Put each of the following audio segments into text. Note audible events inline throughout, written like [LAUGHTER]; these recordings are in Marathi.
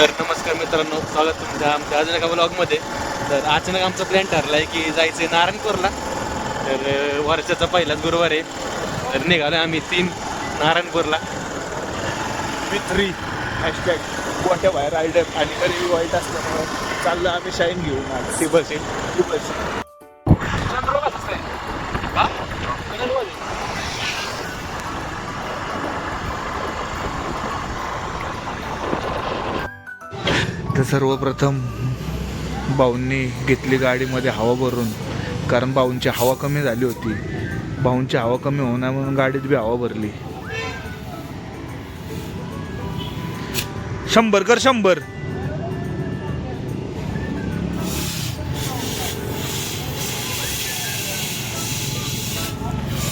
तर नमस्कार मित्रांनो स्वागत तुमच्या आमच्या अजून एका ब्लॉगमध्ये तर अचानक आमचा प्लॅन ठरला आहे की जायचं आहे नारायणपूरला. तर वर्षाचा पहिलाच गुरुवार आहे. तर निघालो आम्ही तीन नारायणपूरला. मी थ्री हॅशटॅग गोट्या बाहेर रायडर आणि घरी वाईट असल्यामुळे चाललं आम्ही शाईन घेऊन टेबल सीट खूप अशी. तर सर्वप्रथम भाऊंनी घेतली गाडीमध्ये हवा भरून कारण भाऊंची हवा कमी झाली होती. भाऊंची हवा कमी होणार म्हणून गाडीत बी हवा भरली. शंभर कर शंभर.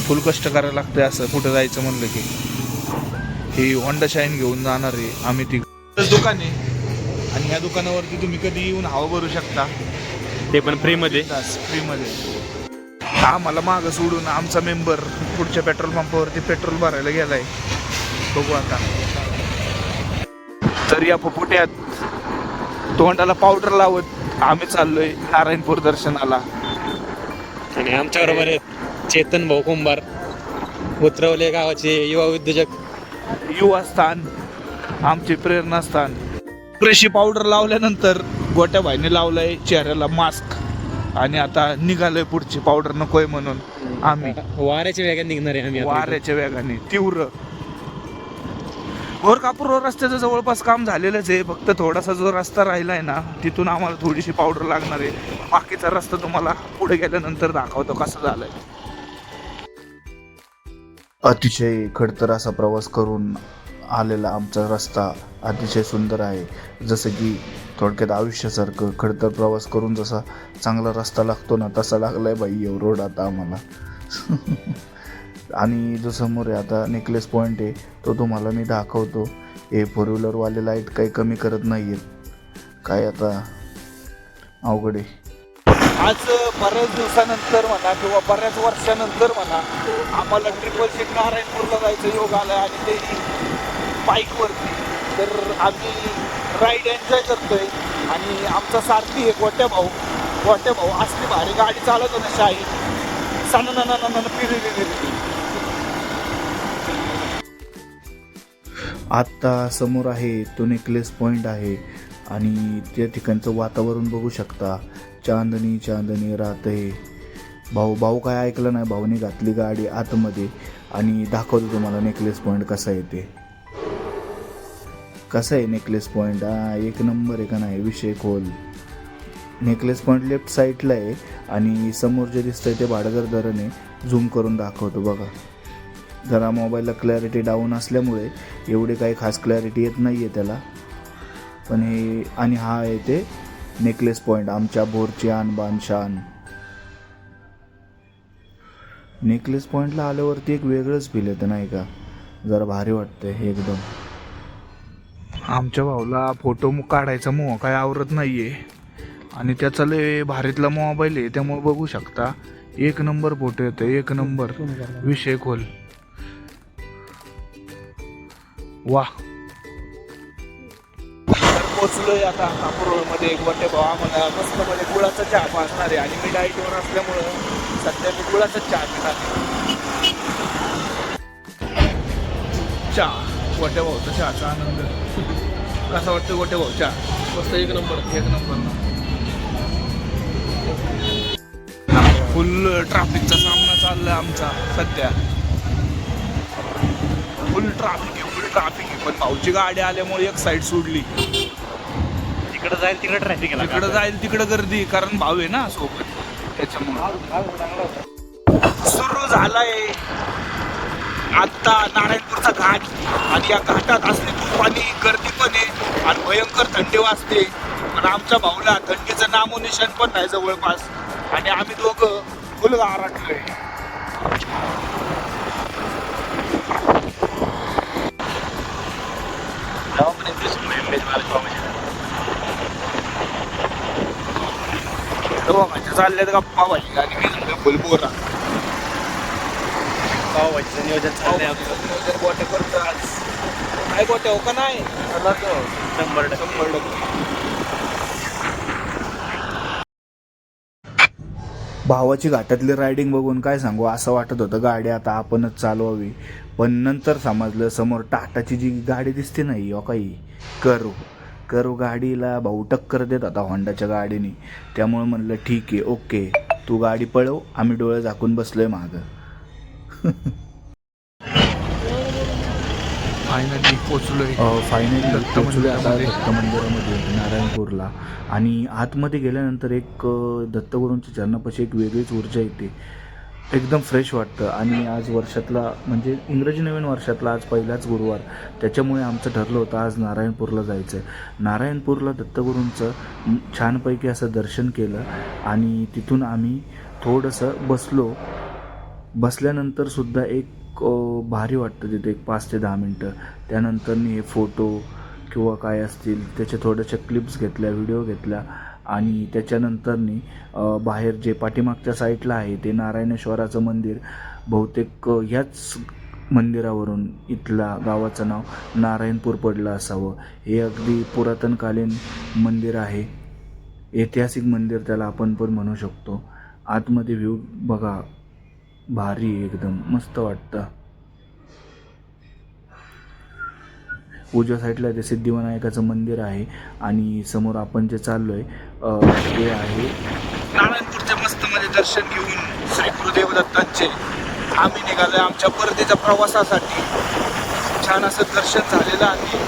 फुल कष्ट करायला लागतंय असं कुठं जायचं म्हणलं की. ही होंडा शाईन घेऊन जाणार आहे आम्ही ती दुकान. आहे आणि या दुकानावरती तुम्ही कधी येऊन हवा भरू शकता. ते पण फ्रीमध्ये. फ्रीमध्ये. आम्हाला मागं सोडून आमचा मेंबर पुढच्या पेट्रोल पंपावरती पेट्रोल भरायला गेलाय. बघू आता. तर या फुफुट्यात तोंडाला पावडर लावत आम्ही चाललोय नारायणपूर दर्शनाला. आणि आमच्याबरोबर आहेत चेतन भाऊ कुंभार उतरवले गावाचे युवा उद्योजक. युवा स्थान आमचे प्रेरणास्थान. प्रेशी पावडर लावल्यानंतर गोट्या भाईने लावलाय चेहऱ्याला मास्क आणि आता निघालोय पुढची पावडर नकोय म्हणून आम्ही. वाऱ्याच्या वेगात निघणार आहे आम्ही. वाऱ्याच्या वेगाने तीव्र. गोरकापूर रस्त्याचं जवळपास काम झालेलंच आहे. फक्त थोडासा जो रस्ता राहिलाय ना तिथून आम्हाला थोडीशी पावडर लागणार आहे. बाकीचा रस्ता तुम्हाला पुढे गेल्यानंतर दाखवतो कसा झालाय. अतिशय खडतर असा प्रवास करून आलेला आमचा रस्ता अतिशय सुंदर आहे. जसं की थोडक्यात आयुष्यासारखं खडतर प्रवास करून जसा चांगला रस्ता लागतो ना तसा लागलाय बाई एव रोड आता आम्हाला. [LAUGHS] आणि जो समोर आहे आता नेकलेस पॉईंट आहे तो तुम्हाला मी दाखवतो. हे फोर व्हीलरवाले लाइट काही कमी करत नाही आहेत काय आता अवघड आहे. आज बऱ्याच दिवसानंतर म्हणा किंवा बऱ्याच वर्षानंतर म्हणा आम्हाला ट्रिपल सीट नारायणपूरला जायचं योग आला आणि ते बाईकवरती तर आम्ही राईड एन्जॉय करतोय. आणि आमचा सारथी आहे गोट्या भाऊ. गोट्या भाऊ असली भारी गाडी चालवतो ना शाही. सन ना ना ना पिरी आत्ता समोर आहे तो नेकलेस पॉईंट आहे. आणि त्या ठिकाणचं वातावरण बघू शकता. चांदणी चांदणी राहते. भाऊ भाऊ काय ऐकलं नाही? भाऊने घातली गाडी आतमध्ये. आणि दाखवतो तुम्हाला नेकलेस पॉईंट कसा येते. कसं आहे नेकलेस पॉईंट हा एक नंबर आहे का नाही? विषय खोल. नेकलेस पॉईंट लेफ्ट साईडला आहे आणि समोर जे दिसतंय ते भाडगर धरण आहे झूम करून दाखवतो बघा. जरा मोबाईलला क्लॅरिटी डाऊन असल्यामुळे एवढे काही खास क्लॅरिटी येत नाही आहे त्याला. पण हे आणि हा आहे ते नेकलेस पॉईंट आमच्या बोरची आण बान शान नेकलेस पॉईंटला आल्यावरती एक वेगळंच फील येतं नाही का? जरा भारी वाटतं हे एकदम. आमच्या भाऊला फोटो काढायचा मोह काय आवरत नाहीये. आणि त्याचा लय भारीतला मोबाईल आहे त्यामुळे बघू शकता. एक नंबर फोटो येतो एक नंबर. विषय खोल. वा. पोचलोय आता कापूरमध्ये गोटे भाऊ आम्हाला मस्त मध्ये गुळाचा चहा पाजणार आहे आणि मी डाईटवर असल्यामुळं सध्या मी गुळाचा चहा पिणार चहा. गोट्या भाऊचा चहाचा आनंद. कसा वाटतो गोट्या भाऊ चहा मस्त एक नंबर. एक नंबर फुल ट्रॅफिकचा सामना चाललाय आमचा सध्या. फुल ट्रॅफिक आहे फुल ट्रॅफिक आहे. पण भाऊची गाडी आल्यामुळे एक साईड सोडली. तिकडे जाईल तिकडे ट्रॅफिक तिकडं जाईल तिकडं गर्दी कारण भाऊ आहे ना सोबत. त्याच्यामुळे. सुरू झालाय. आता नारायणपूरचा घाट आणि या घाटात असले तुफानी गर्दी पण आहे आणि भयंकर थंडी वाजते. पण आमच्या भाऊला थंडीचं नामो निशाण पण नाही जवळपास. आणि आम्ही दोघं फुल दोघांच्या चालल्यात गप्पा भाई आणि मी फुल बोरा पावभाजीचं नियोजन चाललंय आमचं. गोटे करतो आज. काय गोट्या हो का नाही? शंभर टक्के. शंभर टक्के. भावाची घाटातली रायडिंग बघून काय सांगू? असं वाटत होतं गाडी आता आपणच चालवावी. पण नंतर समजलं समोर टाटाची जी गाडी दिसते ना ही? काही करू. करू गाडीला भाऊ टक्कर देत होता होंडाच्या गाडीने. त्यामुळे म्हणलं ठीक आहे ओके. तू गाडी पळव आम्ही डोळे झाकून बसलोय मागं. फायनली पोचलोय फायनली दत्त पोचलोय आता मंदिरामध्ये. दत्त मंदिरामध्ये नारायणपूरला. आणि आतमध्ये गेल्यानंतर एक दत्तगुरूंच्या चरणापाशी एक वेगळीच ऊर्जा येते. एकदम फ्रेश वाटतं. आणि आज वर्षातला म्हणजे इंग्रजी नवीन वर्षातला आज पहिलाच गुरुवार. त्याच्यामुळे आमचं ठरलं होतं आज नारायणपूरला जायचं नारायणपूरला दत्तगुरूंचं छानपैकी असं दर्शन केलं. आणि तिथून आम्ही थोडंसं बसलो. बसल्यानंतर सुद्धा एक भारी वाटतं तिथे एक पाच ते दहा मिनटं. त्यानंतर मी हे फोटो किंवा काय असतील त्याचे थोड्याशा क्लिप्स घेतल्या व्हिडिओ घेतल्या आणि त्याच्यानंतरनी बाहेर जे पाठीमागच्या साईडला आहे ते नारायणेश्वराचं मंदिर बहुतेक ह्याच मंदिरावरून इथला गावाचं नाव नारायणपूर पडलं असावं. हे अगदी पुरातनकालीन मंदिर आहे. ऐतिहासिक मंदिर त्याला आपण पण म्हणू शकतो. आतमध्ये व्ह्यू बघा. भारी एकदम. मस्त वाटतं. उजव्या साईडला ते सिद्धिविनायकाचं मंदिर आहे आणि समोर आपण जे चाललोय अ, ते आहे नारायणपूरच्या मस्त दर्शन घेऊन श्री गुरुदेव दत्तांचे. आम्ही निघालोय आमच्या परतीच्या प्रवासासाठी. छान असं दर्शन झालेलं आहे.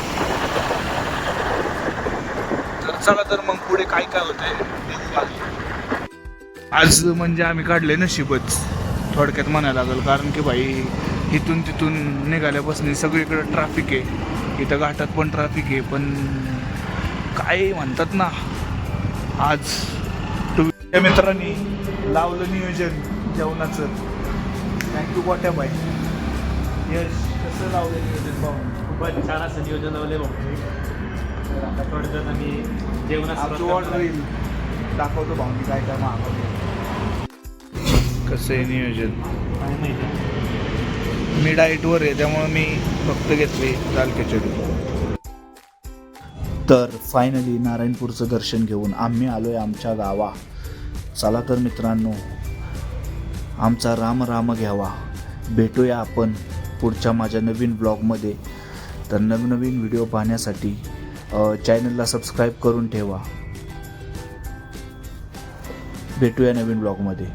तर चला तर मग पुढे काय काय होतंय आज. म्हणजे आम्ही काढले नशीबच. थोडक्यात म्हणायला लागेल कारण की भाई इथून तिथून निघाल्यापासून सगळीकडे ट्रॅफिक आहे. इथं घाटात पण ट्रॅफिक आहे पण काय म्हणतात ना आज टू मित्रांनी लावलं नियोजन जेवणाचं. थँक्यू गोट्या बाई. यश कसं लावलं नियोजन पाहून खूपच छान असं नियोजन लावले भाऊ. तर आता आम्ही सुरुवात ऑर्डर. येईल. दाखवतो भाऊनी काय काय मागवलं कसं आहे नियोजन? मी डाएटवर आहे त्यामुळे मी फक्त घेतली दाल खिचडी तर फायनली नारायणपूरचं दर्शन घेऊन आम्ही आलोय आमच्या गावा. चला तर मित्रांनो आमचा राम राम घ्यावा. भेटूया आपण पुढच्या माझ्या नवीन ब्लॉगमध्ये तर नवनवीन व्हिडिओ पाहण्यासाठी चॅनलला सबस्क्राईब करून ठेवा. भेटूया नवीन ब्लॉगमध्ये